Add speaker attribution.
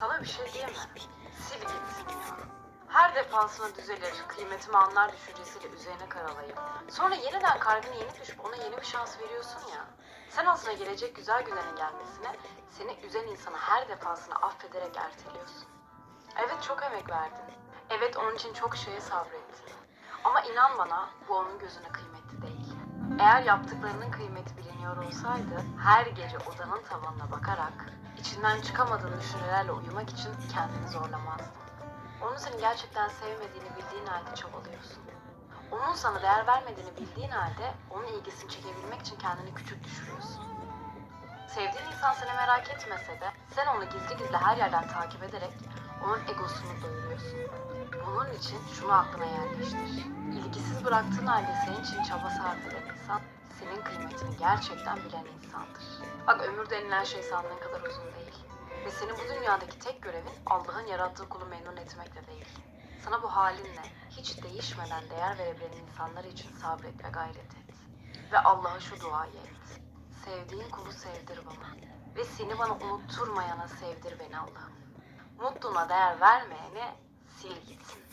Speaker 1: Sana bir şey diyeyim mi? Sil ya. Her defasında düzelir, kıymetimi anlar düşüncesiyle üzerine karalayıp sonra yeniden kalbine yenik düşüp ona yeni bir şans veriyorsun ya. Sen aslında gelecek güzel günlerin gelmesine seni üzen insanı her defasında affederek erteliyorsun. Evet çok emek verdin. Evet onun için çok şeye sabrettin. Ama inan bana bu onun gözüne kıymetli değil. Eğer yaptıklarının kıymeti biliniyor olsaydı her gece odanın tavanına bakarak içinden çıkamadığın düşüncelerle uyumak için kendini zorlamazdın. Onun seni gerçekten sevmediğini bildiğin halde çabalıyorsun. Onun sana değer vermediğini bildiğin halde onun ilgisini çekebilmek için kendini küçük düşürüyorsun. Sevdiğin insan seni merak etmese de sen onu gizli gizli her yerden takip ederek onun egosunu doyuruyorsun. Bunun için şunu aklına yerleştir. İlgisiz bıraktığın halde senin için çaba sarf eden insan senin kıymetini gerçekten bilen insandır. Bak ömür denilen şey sandığın kadar uzun değil. Ve senin bu dünyadaki tek görevin Allah'ın yarattığı kulu memnun etmekle değil. Sana bu halinle hiç değişmeden değer verebilen insanlar için sabret ve gayret et. Ve Allah'a şu duayı et. Sevdiğin kulu sevdir bana. Ve seni bana unutturmayana sevdir beni Allah'ım. Mutluluğuna değer vermeyene sil gitsin.